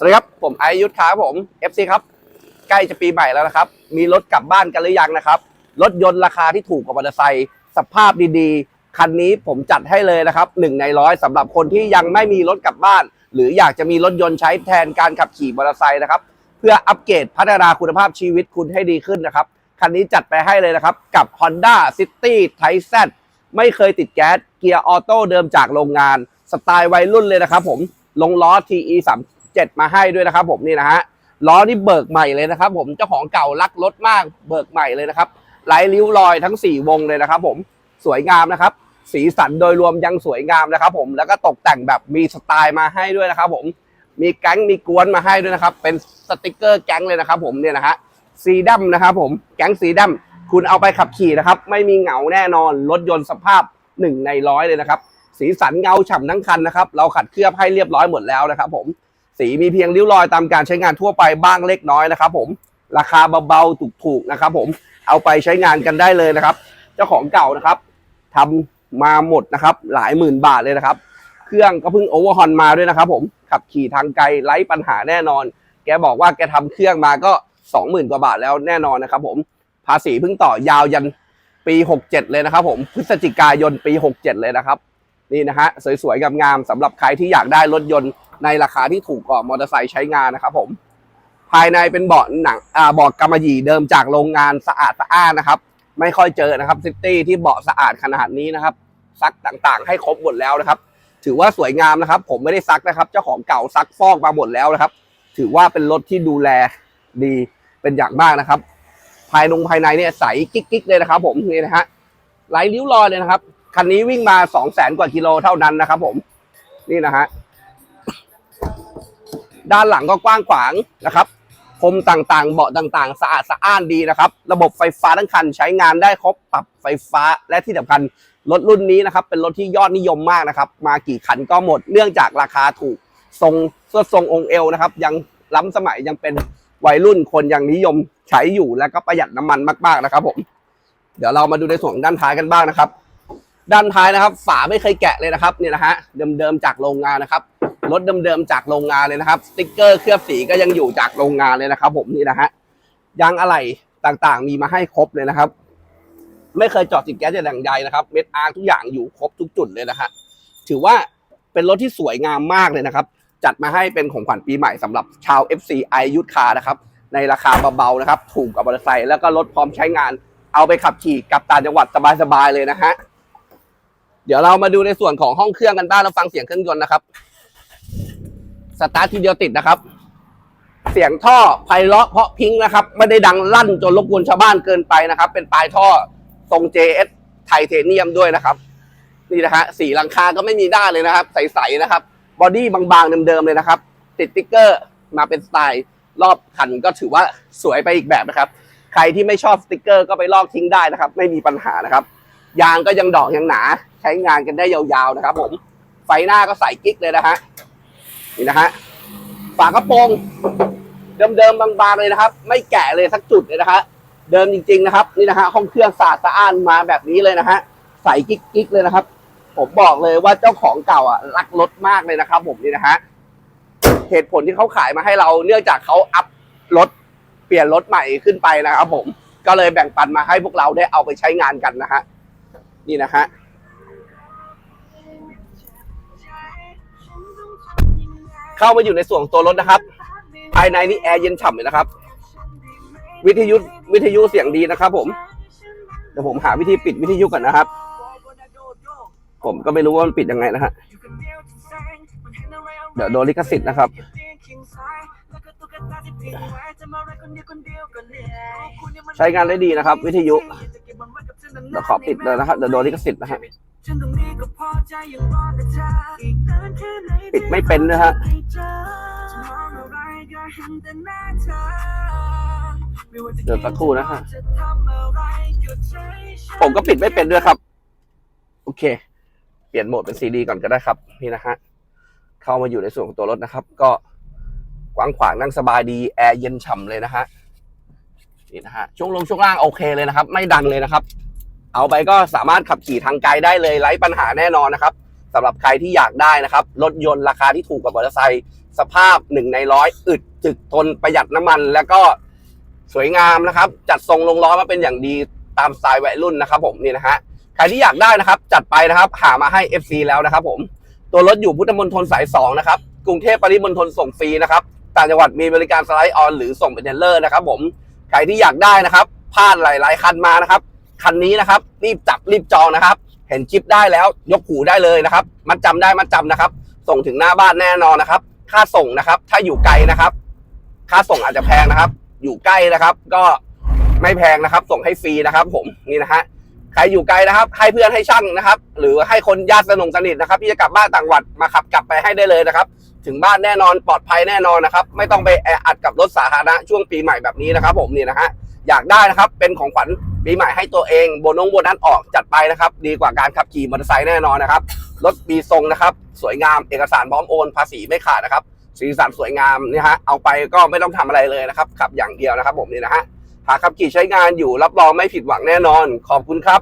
สวัสดีครับ ผมไอยุทธครับผม FC ครับ ใกล้จะปีใหม่แล้วนะครับ มีรถกลับบ้านกันหรือยังนะครับ รถยนต์ราคาที่ถูกกว่ามอเตอร์ไซค์สภาพดีๆ คันนี้ผมจัดให้เลยนะครับหนึ่งในร้อยสำหรับคนที่ยังไม่มีรถกลับบ้าน หรืออยากจะมีรถยนต์ใช้แทนการขับขี่มอเตอร์ไซค์นะครับ เพื่ออัปเกรดพัฒนาคุณภาพชีวิตคุณให้ดีขึ้นนะครับ คันนี้จัดไปให้เลยนะครับ กับ Honda City t i z ไม่เคยติดแก๊สเกียร์ออโต้เดิมจากโรงงานสไตล์วัยรุ่นเลยนะครับผมลงล้อ TE 7 มาให้ด้วยนะครับผมนี่นะฮะล้อนี่เบิกใหม่เลยนะครับ ผมเจ้าของเก่ารักรถมากเบิกใหม่เลยนะครับไร้ริ้วรอยทั้ง 4 วงเลยนะครับ ผมสวยงามนะครับ สีสันโดยรวมยังสวยงามนะครับ ผมแล้วก็ตกแต่งแบบมีสไตล์มาให้ด้วยนะครับ ผมมีแก๊งมีกวนมาให้ด้วยนะครับ เป็นสติกเกอร์แก๊งเลยนะครับ ผมเนี่ยนะฮะสีดำนะครับ ผมแก๊งสีดำคุณเอาไปขับขี่นะครับ ไม่มีเหงาแน่นอนรถยนต์สภาพหนึ่งในร้อยเลยนะครับ สีสันเงาฉ่ำทั้งคันนะครับ เราขัดเคลือบให้เรียบร้อยหมดแล้วนะครับ ผม สีมีเพียงริ้วรอยตามการใช้งานทั่วไปบ้างเล็กน้อยนะครับผมราคาเบาๆถูกๆนะครับ ผมเอาไปใช้งานกันได้เลยนะครับ เจ้าของเก่านะครับทำมาหมดนะครับ หลายหมื่นบาทเลยนะครับ เครื่องก็เพิ่งโอเวอร์ฮอนมาด้วยนะครับ ผมขับขี่ทางไกลไร้ปัญหาแน่นอน แกบอกว่าแกทำเครื่องมาก็สองหมื่นกว่าบาทแล้วแน่นอนนะครับ ผมภาษีเพิ่งต่อยาวยันปี 67 เลยนะครับ ผมพฤศจิกายนปี 67 เลยนะครับ นี่นะฮะสวยๆงามๆสำหรับใครที่อยากได้รถยนต์ ในราคาที่ถูกกว่ามอเตอร์ไซค์ใช้งานนะครับผม ภายในเป็นเบาะหนังอ่าเบาะกำมะหยี่เดิมจากโรงงานสะอาดสะอ้านนะครับ ไม่ค่อยเจอนะครับซิตี้ที่เบาะสะอาดขนาดนี้นะครับ ซักต่างๆ ให้ครบหมดแล้วนะครับ ถือว่าสวยงามนะครับ ผมไม่ได้ซักนะครับ เจ้าของเก่าซักฟอกมาหมดแล้วนะครับ ถือว่าเป็นรถที่ดูแลดีเป็นอย่างมากนะครับ ภายนงภายในเนี่ยใสกิ๊กๆเลยนะครับ ผมนี่นะฮะไหลริ้วรอยเลยนะครับคันนี้วิ่งมาสองแสนกว่ากิโลเท่านั้นนะครับ ผม นี่นะฮะ ด้านหลังก็กว้างขวางนะครับพรมต่างๆ เบาะต่างๆ สะอาดสะอ้านดีนะครับ ระบบไฟฟ้าทั้งคันใช้งานได้ครบปรับไฟฟ้าและที่สำคัญรถรุ่นนี้นะครับ เป็นรถที่ยอดนิยมมากนะครับ มากี่คันก็หมดเนื่องจากราคาถูกทรงสวดทรงองค์เอวนะครับ ยังล้ำสมัยยังเป็นวัยรุ่นคนยังนิยมใช้อยู่และก็ประหยัดน้ำมันมากๆนะครับ ผม เดี๋ยวเรามาดูในส่วนด้านท้ายกันบ้างนะครับ ด้านท้ายนะครับ ฝาไม่เคยแกะเลยนะครับเนี่ยนะฮะเดิมๆจากโรงงานนะครับ รถเดิมๆจากโรงงานเลยนะครับสติ๊กเกอร์เคลือบสีก็ยังอยู่จากโรงงานเลยนะครับ ผมนี่นะฮะยางอะไหล่ต่างๆ มีมาให้ครบเลยนะครับ ไม่เคยจอดติดแก๊สอย่างใดนะครับ เม็ดอาร์ทุกอย่างอยู่ครบทุกจุดเลยนะฮะถือว่าเป็นรถที่สวยงามมากเลยนะครับ จัดมาให้เป็นของขวัญปีใหม่สำหรับชาว FC ไอยุทธคานะครับ ในราคาเบาๆนะครับ ถูกกับมอเตอร์ไซค์แล้วก็รถพร้อมใช้งาน เอาไปขับขี่กับต่างจังหวัดสบายๆเลยนะฮะเดี๋ยวเรามาดูในส่วนของห้องเครื่องกันบ้างแล้วฟังเสียงเครื่องยนต์นะครับ สตาร์ททีเดียวติดนะครับ เสียงท่อไพเราะเพราะพิงนะครับ ไม่ได้ดังลั่นจนรบกวนชาวบ้านเกินไปนะครับ เป็นปลายท่อทรง JS ไทเทเนียมด้วยนะครับ นี่นะฮะสีหลังคาก็ไม่มีด้านเลยนะครับ ใสๆนะครับ บอดี้บางๆเดิมๆเลยนะครับ ติดติ๊กเกอร์มาเป็นสไตล์ รอบคันก็ถือว่าสวยไปอีกแบบนะครับ ใครที่ไม่ชอบสติกเกอร์ก็ไปลอกทิ้งได้นะครับ ไม่มีปัญหานะครับ ยางก็ยังดอกยังหนา ใช้งานกันได้ยาวๆนะครับ ผมไฟหน้าก็ใส่กิ๊กเลยนะฮะ นี่นะฮะฝากระโปรงเดิมๆบางๆเลยนะครับ ไม่แกะเลยสักจุดเลยนะฮะเดิมจริง ๆ นะครับ นี่นะฮะห้องเครื่องสะอาดสะอ้านมาแบบนี้เลยนะฮะใส่กิ๊กๆเลยนะครับ ผมบอกเลยว่าเจ้าของเก่าอะรักรถมากเลยนะครับผมนี่นะฮะเหตุผลที่เขาขายมาให้เราเนื่องจากเขาอัพรถเปลี่ยนรถใหม่ขึ้นไปนะครับผมก็เลยแบ่งปันมาให้พวกเราได้เอาไปใช้งานกันนะฮะนี่นะฮะ เข้ามาอยู่ในส่วนตัวรถนะครับ ภายในนี่แอร์เย็นฉ่ำเลยนะครับ วิทยุวิทยุเสียงดีนะครับ ผมเดี๋ยวผมหาวิธีปิดวิทยุก่อนนะครับ ผมก็ไม่รู้ว่ามันปิดยังไงนะฮะเดี๋ยวโดนลิขสิทธิ์นะครับใช้งานได้ดีนะครับ วิทยุเดี๋ยวขอปิดเลยนะครับเดี๋ยวโดนลิขสิทธิ์นะฮะ ปิดไม่เป็นนะฮะเดี๋ยวสักครู่นะฮะผมก็ปิดไม่เป็นด้วยครับ โอเค เปลี่ยนโหมดเป็นซีดีก่อนก็ได้ครับ นี่นะฮะ เข้ามาอยู่ในส่วนของตัวรถนะครับ ก็กว้างขวางนั่งสบายดี แอร์เย็นฉ่ำเลยนะฮะ นี่นะฮะ ช่วงลงช่วงล่างโอเคเลยนะครับ ไม่ดังเลยนะครับ เอาไปก็สามารถขับขี่ทางไกลได้เลยไร้ปัญหาแน่นอนนะครับสำหรับใครที่อยากได้นะครับ รถยนต์ราคาที่ถูกกว่ามอเตอร์ไซค์สภาพหนึ่งในร้อยอึดจึกทนประหยัดน้ำมัน แล้วก็สวยงามนะครับ จัดทรงลงล้อมาเป็นอย่างดีตามสไตล์วัยรุ่นนะครับ ผมนี่นะฮะใครที่อยากได้นะครับ จัดไปนะครับหามาให้ FC แล้วนะครับ ผมตัวรถอยู่พุทธมณฑลสาย2นะครับกรุงเทพปริมณฑลส่งฟรีนะครับต่างจังหวัดมีบริการสไลด์ออนหรือส่งเป็นเทลเลอร์นะครับ ผมใครที่อยากได้นะครับพลาดหลาย ๆ คันมานะครับ คันนี้นะครับ รีบจับรีบจองนะครับ เห็นชิปได้แล้วยกหูได้เลยนะครับ มัดจำได้มัดจำนะครับ ส่งถึงหน้าบ้านแน่นอนนะครับ ค่าส่งนะครับ ถ้าอยู่ไกลนะครับ ค่าส่งอาจจะแพงนะครับ อยู่ใกล้นะครับ ก็ไม่แพงนะครับ ส่งให้ฟรีนะครับ ผมนี่นะฮะใครอยู่ไกลนะครับ ให้เพื่อนให้ช่างนะครับ หรือให้คนญาติสนงสนิทนะครับ ที่จะกลับบ้านต่างจังหวัดมาขับกลับไปให้ได้เลยนะครับ ถึงบ้านแน่นอนปลอดภัยแน่นอนนะครับ ไม่ต้องไปแออัดกับรถสาธารณะช่วงปีใหม่แบบนี้นะครับ ผมนี่นะฮะอยากได้นะครับ เป็นของขวัญ ปีใหม่ให้ตัวเองโบนงโบนัสออกจัดไปนะครับ ดีกว่าการขับขี่มอเตอร์ไซค์แน่นอนนะครับ รถมีทรงนะครับ สวยงามเอกสารพร้อมโอนภาษีไม่ขาดนะครับ สีสันสวยงามนี่ฮะเอาไปก็ไม่ต้องทำอะไรเลยนะครับขับอย่างเดียวนะครับ ผมนี่นะฮะหากขับขี่ใช้งานอยู่รับรองไม่ผิดหวังแน่นอน ขอบคุณครับ